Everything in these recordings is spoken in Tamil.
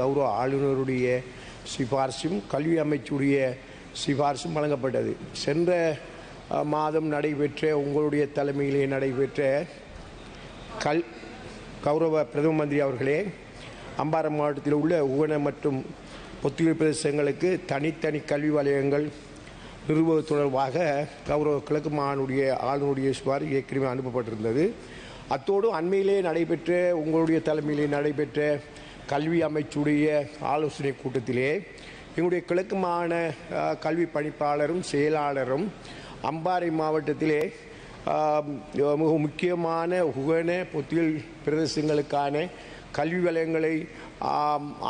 கௌரவ ஆளுநருடைய சிபாரிசும் கல்வி அமைச்சுடைய சிபாரிசும் வழங்கப்பட்டது. சென்ற மாதம் நடைபெற்ற உங்களுடைய தலைமையிலே நடைபெற்ற கல் கௌரவ பிரதம மந்திரி அவர்களே அம்பாரம் மாவட்டத்தில் உள்ள உகன மற்றும் ஒத்துழைப்பு பிரதேசங்களுக்கு தனித்தனி கல்வி வலயங்கள் நிறுவுவது தொடர்பாக கௌரவ கிழக்கு மாகாணுடைய ஆளுநருடைய சுவாரி ஏற்கனவே அனுப்பப்பட்டிருந்தது. அத்தோடு அண்மையிலே நடைபெற்ற உங்களுடைய தலைமையிலே நடைபெற்ற கல்வி அமைச்சுடைய ஆலோசனை கூட்டத்திலே எங்களுடைய கிழக்கு மாகாண கல்வி பணிப்பாளரும் செயலாளரும் அம்பாறை மாவட்டத்திலே மிக முக்கியமான உகன பொத்தியல் பிரதேசங்களுக்கான கல்வி வலயங்களை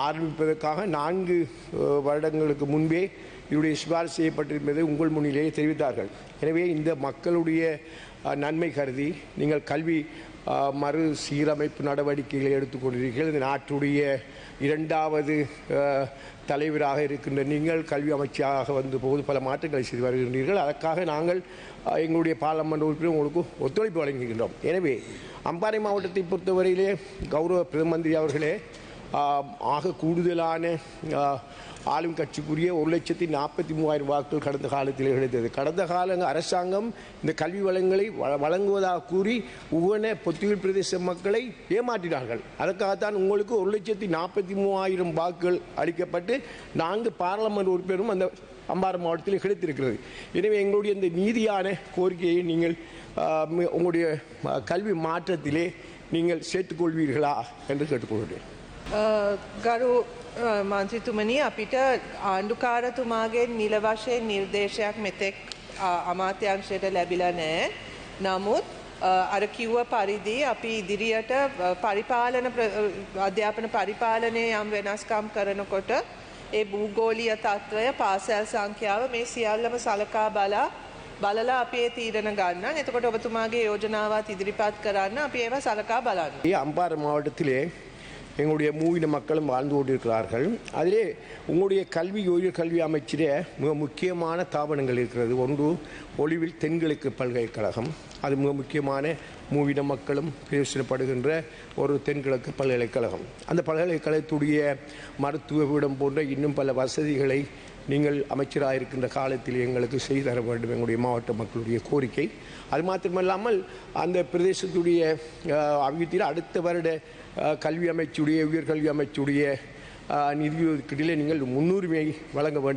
ஆரம்பிப்பதற்காக நான்கு வருடங்களுக்கு முன்பே இதனுடைய சிபாரிசு செய்யப்பட்டிருப்பதை உங்கள் முன்னிலேயே தெரிவித்தார்கள். எனவே இந்த மக்களுடைய நன்மை கருதி நீங்கள் கல்வி மறு சீரமைப்பு நடவடிக்கைகளை எடுத்துக்கொண்டிருக்கிறீர்கள் இந்த நாட்டுடைய இரண்டாவது தலைவராக இருக்கின்ற நீங்கள் கல்வி அமைச்சராக வந்த போது பல மாற்றங்களை செய்து வருகின்றீர்கள். அதற்காக நாங்கள் எங்களுடைய பாராளுமன்ற உறுப்பினர் உங்களுக்கு ஒத்துழைப்பு வழங்குகின்றோம். எனவே அம்பாறை மாவட்டத்தை பொறுத்தவரையிலே கௌரவ பிரதமந்திரி அவர்களே ஆக கூடுதலான ஆளும் கட்சிக்குரிய ஒரு லட்சத்தி நாற்பத்தி மூவாயிரம் வாக்குகள் கடந்த காலத்தில் கிடைத்தது கடந்த கால அரசாங்கம் இந்த கல்வி வளங்களை வ- வழங்குவதாக கூறி உவன பொத்தியில் பிரதேச மக்களை ஏமாற்றினார்கள். அதற்காகத்தான் உங்களுக்கு ஒரு லட்சத்தி நாற்பத்தி மூவாயிரம் வாக்குகள் அளிக்கப்பட்டு நான்கு பாராளுமன்ற உறுப்பினரும் அந்த அம்பாறை மாவட்டத்தில் கிடைத்திருக்கிறது. எனவே எங்களுடைய இந்த நீதியான கோரிக்கையை நீங்கள் உங்களுடைய கல்வி மாற்றத்திலே நீங்கள் சேர்த்துக்கொள்வீர்களா என்று கேட்டுக்கொள்கிறேன். ගරු මන්ත්‍රීතුමනි අපිට ආණ්ඩුකාරතුමාගේ නිල වශයෙන් නිර්දේශයක් මෙතෙක් අමාත්‍යංශයට ලැබිලා නෑ. නමුත් අර කිව්ව පරිදි අපි ඉදිරියට පරිපාලන අධ්‍යාපන පරිපාලනයේ යම් වෙනස්කම් කරනකොට ඒ භූගෝලීය తত্ত্বය පාසල් සංඛ්‍යාව මේ සියල්ලම සලකා බලා බලලා අපි ඒ තීරණ ගන්න. එතකොට ඔබතුමාගේ යෝජනාවත් ඉදිරිපත් කරන්න අපි ඒවා සලකා බලන්න. මේ අම්පාර මාවටතිලේ எங்களுடைய மூவின மக்களும் வாழ்ந்து கொண்டிருக்கிறார்கள். அதிலே உங்களுடைய கல்வி உயர் கல்வி அமைச்சிலே மிக முக்கியமான தாபனங்கள் இருக்கிறது. ஒன்று ஒளிவில் தென்கிழக்கு பல்கலைக்கழகம். அது மிக முக்கியமான மூவின மக்களும் பேசப்படுகின்ற ஒரு தென்கிழக்கு பல்கலைக்கழகம். அந்த பல்கலைக்கழகத்துடைய மருத்துவ பீடம் போன்ற இன்னும் பல வசதிகளை நீங்கள் அமைச்சராக இருக்கின்ற காலத்தில் எங்களுக்கு செய்து தர வேண்டும் எங்களுடைய மாவட்ட மக்களுடைய கோரிக்கை. அது மாத்திரமல்லாமல் அந்த பிரதேசத்துடைய அபிவிருத்தியில் அடுத்த வருட கல்வி அமைச்சுடைய உயர்கல்வி அமைச்சுடைய அஹ், நிதி ஒதுக்கீட்டிலே நீங்கள் முன்னுரிமை வழங்க வேண்டும்.